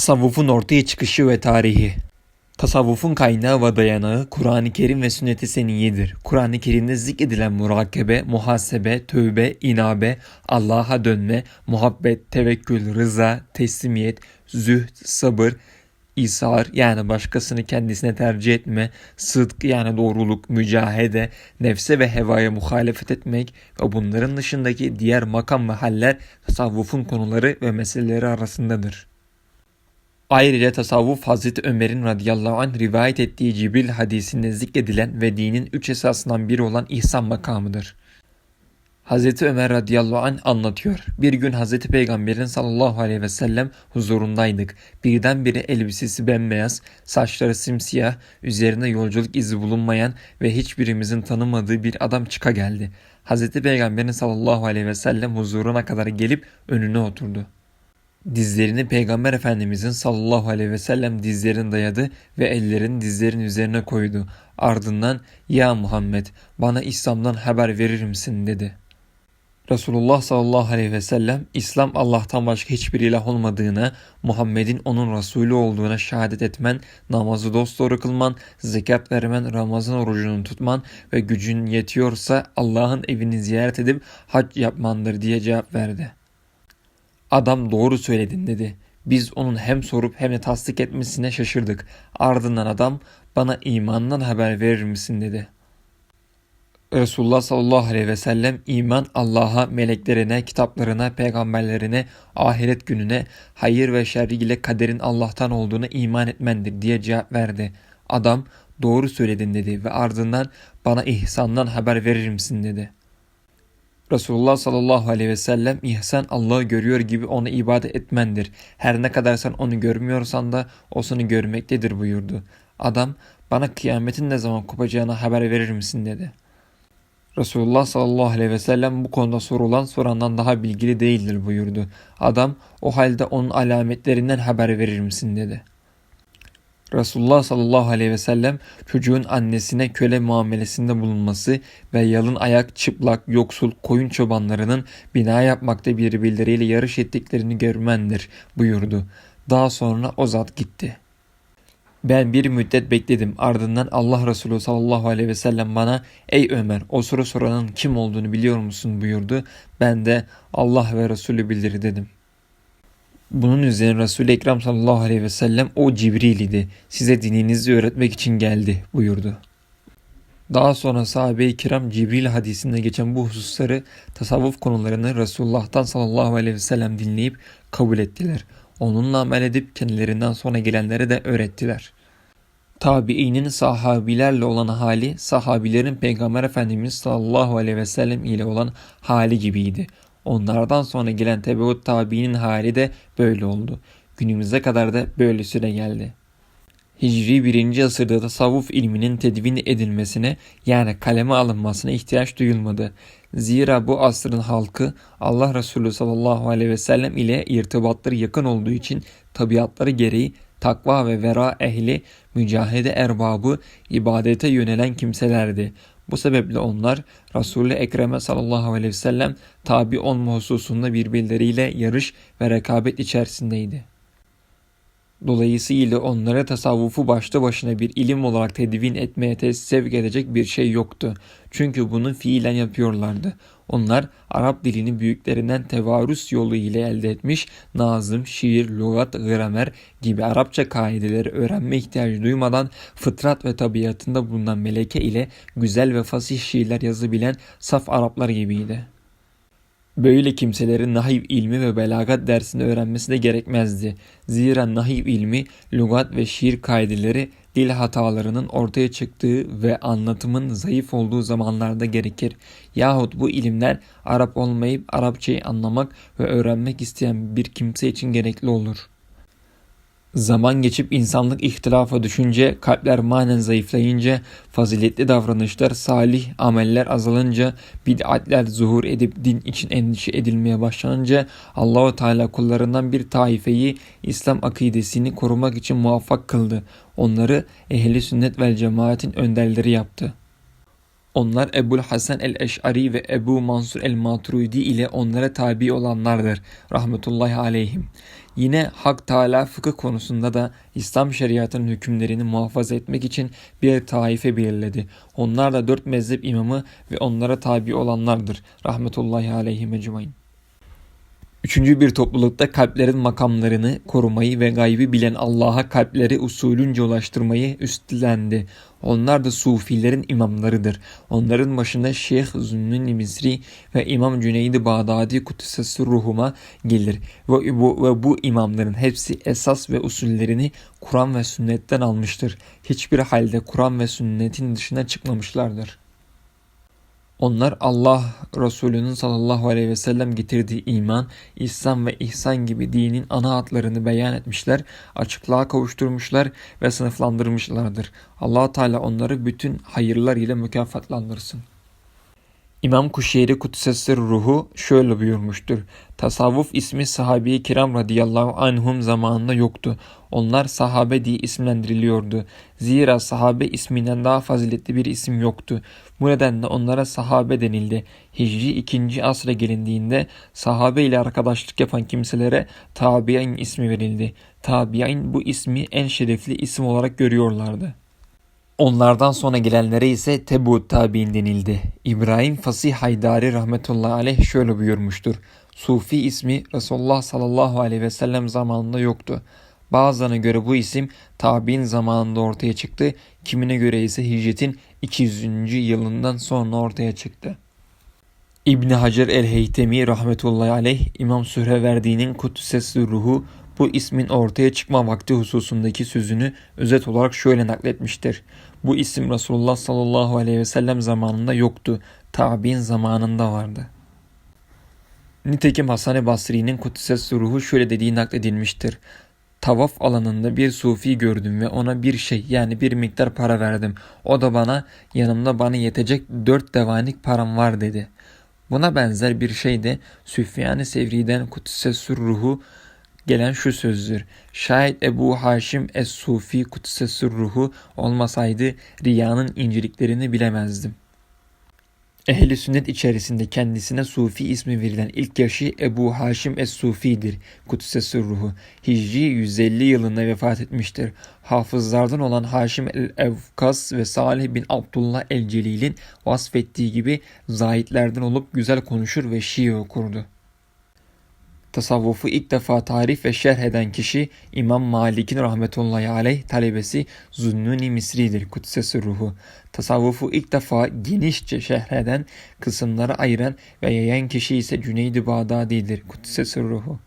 Tasavvufun ortaya çıkışı ve tarihi Tasavvufun kaynağı ve dayanağı Kur'an-ı Kerim ve sünnet-i seniyyedir. Kur'an-ı Kerim'de zikredilen murakabe, muhasebe, tövbe, inabe, Allah'a dönme, muhabbet, tevekkül, rıza, teslimiyet, zühd, sabır, İsar yani başkasını kendisine tercih etme, sıdk yani doğruluk, mücahede, nefse ve hevaya muhalefet etmek ve bunların dışındaki diğer makam ve haller tasavvufun konuları ve meseleleri arasındadır. Ayrıca tasavvuf Hazreti Ömer'in radıyallahu anh rivayet ettiği Cibril hadisinde zikredilen ve dinin üç esasından biri olan ihsan makamıdır. Hazreti Ömer radıyallahu anh anlatıyor. Bir gün Hazreti Peygamber'in sallallahu aleyhi ve sellem huzurundaydık. Birdenbire elbisesi bembeyaz, saçları simsiyah, üzerinde yolculuk izi bulunmayan ve hiçbirimizin tanımadığı bir adam çıka geldi. Hazreti Peygamber'in sallallahu aleyhi ve sellem huzuruna kadar gelip önüne oturdu. Dizlerini Peygamber Efendimizin sallallahu aleyhi ve sellem dizlerine dayadı ve ellerini dizlerin üzerine koydu. Ardından ya Muhammed bana İslam'dan haber verir misin dedi. Resulullah sallallahu aleyhi ve sellem İslam Allah'tan başka hiçbir ilah olmadığına, Muhammed'in onun Resulü olduğuna şehadet etmen, namazı dosdoğru kılman, zekat vermen, Ramazan orucunu tutman ve gücün yetiyorsa Allah'ın evini ziyaret edip hac yapmandır diye cevap verdi. Adam doğru söyledin dedi. Biz onun hem sorup hem de tasdik etmesine şaşırdık. Ardından adam bana imandan haber verir misin dedi. Resulullah sallallahu aleyhi ve sellem iman Allah'a, meleklerine, kitaplarına, peygamberlerine, ahiret gününe, hayır ve şer ile kaderin Allah'tan olduğuna iman etmendir diye cevap verdi. Adam doğru söyledin dedi ve ardından bana ihsandan haber verir misin dedi.'' Resulullah sallallahu aleyhi ve sellem ihsan Allah'ı görüyor gibi ona ibadet etmendir. Her ne kadar sen onu görmüyorsan da o seni görmektedir buyurdu. Adam bana kıyametin ne zaman kopacağına haber verir misin dedi. Resulullah sallallahu aleyhi ve sellem bu konuda sorulan sorandan daha bilgili değildir buyurdu. Adam o halde onun alametlerinden haber verir misin dedi. Resulullah sallallahu aleyhi ve sellem çocuğun annesine köle muamelesinde bulunması ve yalın ayak, çıplak, yoksul koyun çobanlarının bina yapmakta birbirleriyle yarış ettiklerini görmendir buyurdu. Daha sonra o zat gitti. Ben bir müddet bekledim. Ardından Allah Resulü sallallahu aleyhi ve sellem bana ''Ey Ömer o soru soranın kim olduğunu biliyor musun?'' buyurdu. Ben de ''Allah ve Resulü bilir'' dedim. Bunun üzerine Resul-i Ekrem sallallahu aleyhi ve sellem o Cibril idi. Size dininizi öğretmek için geldi buyurdu. Daha sonra sahabe-i kiram Cibril hadisinde geçen bu hususları tasavvuf konularını Resulullah'tan sallallahu aleyhi ve sellem dinleyip kabul ettiler. Onunla amel edip kendilerinden sonra gelenlere de öğrettiler. Tabiinin sahabilerle olan hali sahabilerin Peygamber Efendimiz sallallahu aleyhi ve sellem ile olan hali gibiydi. Onlardan sonra gelen tebeut tabiinin hali de böyle oldu. Günümüze kadar da böyle süre geldi. Hicri 1. asırda tasavvuf ilminin tedvin edilmesine yani kaleme alınmasına ihtiyaç duyulmadı. Zira bu asrın halkı Allah Resulü sallallahu aleyhi ve sellem ile irtibatları yakın olduğu için tabiatları gereği takva ve vera ehli, mücahede erbabı, ibadete yönelen kimselerdi. Bu sebeple onlar Resulü Ekrem'e sallallahu aleyhi ve sellem tabi olma hususunda birbirleriyle yarış ve rekabet içerisindeydi. Dolayısıyla onlara tasavvufu başta başına bir ilim olarak tedvin etmeye sevk edecek bir şey yoktu. Çünkü bunu fiilen yapıyorlardı. Onlar Arap dilini büyüklerinden tevarüs yolu ile elde etmiş, nazım, şiir, lügat, gramer gibi Arapça kaideleri öğrenme ihtiyacı duymadan fıtrat ve tabiatında bulunan meleke ile güzel ve fasih şiirler yazabilen saf Araplar gibiydi. Böyle kimselerin nahiv ilmi ve belagat dersini öğrenmesi de gerekmezdi. Zira nahiv ilmi, lügat ve şiir kaideleri dil hatalarının ortaya çıktığı ve anlatımın zayıf olduğu zamanlarda gerekir. Yahut bu ilimler Arap olmayıp Arapçayı anlamak ve öğrenmek isteyen bir kimse için gerekli olur.'' Zaman geçip insanlık ihtilafa düşünce, kalpler manen zayıflayınca, faziletli davranışlar, salih ameller azalınca, bid'atler zuhur edip din için endişe edilmeye başlanınca Allahu Teala kullarından bir taifeyi İslam akidesini korumak için muvaffak kıldı. Onları ehli sünnet vel cemaatin önderleri yaptı. Onlar Ebul Hasan el-Eş'ari ve Ebu Mansur el-Maturidi ile onlara tabi olanlardır. Rahmetullahi aleyhim. Yine Hak Teala fıkıh konusunda da İslam şeriatının hükümlerini muhafaza etmek için bir taife belirledi. Onlar da dört mezhep imamı ve onlara tabi olanlardır. Rahmetullahi aleyhi mecmain. Üçüncü bir toplulukta kalplerin makamlarını korumayı ve gaybi bilen Allah'a kalpleri usulünce ulaştırmayı üstlendi. Onlar da sufilerin imamlarıdır. Onların başında Şeyh Zünnün Misri ve İmam Cüneydi Bağdadi Kutsesi ruhuma gelir. Ve bu, ve bu imamların hepsi esas ve usullerini Kur'an ve sünnetten almıştır. Hiçbir halde Kur'an ve sünnetin dışına çıkmamışlardır. Onlar Allah Resulü'nün sallallahu aleyhi ve sellem getirdiği iman, İslam ve ihsan gibi dinin ana hatlarını beyan etmişler, açıklığa kavuşturmuşlar ve sınıflandırmışlardır. allah Teala onları bütün hayırlar ile mükafatlandırsın. İmam Kuşeyri Kutsesi Ruhu şöyle buyurmuştur. Tasavvuf ismi sahabi kiram radıyallahu anhum zamanında yoktu. Onlar sahabe diye isimlendiriliyordu. Zira sahabe isminden daha faziletli bir isim yoktu. Bu nedenle onlara sahabe denildi. Hicri 2. asra gelindiğinde sahabe ile arkadaşlık yapan kimselere tabi'in ismi verildi. Tabi'in bu ismi en şerefli isim olarak görüyorlardı. Onlardan sonra gelenlere ise tebu tabi'in denildi. İbrahim Fasih Haydari rahmetullahi aleyh şöyle buyurmuştur. Sufi ismi Resulullah sallallahu aleyhi ve sellem zamanında yoktu. Bazılarına göre bu isim tabi'in zamanında ortaya çıktı, kimine göre ise hicretin 200. yılından sonra ortaya çıktı. İbni Hacer el-Heytemi rahmetullahi aleyh İmam Sühreverdi'nin Kutsesi ruhu bu ismin ortaya çıkma vakti hususundaki sözünü özet olarak şöyle nakletmiştir. Bu isim Resulullah sallallahu aleyhi ve sellem zamanında yoktu. Tabi'in zamanında vardı. Nitekim Hasan-ı Basri'nin Kutsesi ruhu şöyle dediği nakledilmiştir. Tavaf alanında bir sufi gördüm ve ona bir şey yani bir miktar para verdim. O da bana yanımda bana yetecek dört devanik param var dedi. Buna benzer bir şey de Süfyan-ı Sevri'den Kutsesi ruhu gelen şu sözdür. Şayet Ebu Haşim Es-Sufi Kutsesi ruhu olmasaydı riyanın inceliklerini bilemezdim. Ehli sünnet içerisinde kendisine Sufi ismi verilen ilk yaşı Ebu Haşim Es-Sufi'dir. Kutsesi ruhu. Hicri 150 yılında vefat etmiştir. Hafızlardan olan Haşim el-Evkas ve Salih bin Abdullah el-Celil'in vasfettiği gibi zahitlerden olup güzel konuşur ve şiir okurdu. Tasavvufu ilk defa tarif ve şerh eden kişi İmam Malik'in rahmetullahi aleyh talebesi Zunnuni Misri'dir kutsesi ruhu. Tasavvufu ilk defa genişçe şerh eden, kısımları ayıran ve yayan kişi ise Cüneyd-i Bağdadi'dir kutsesi ruhu.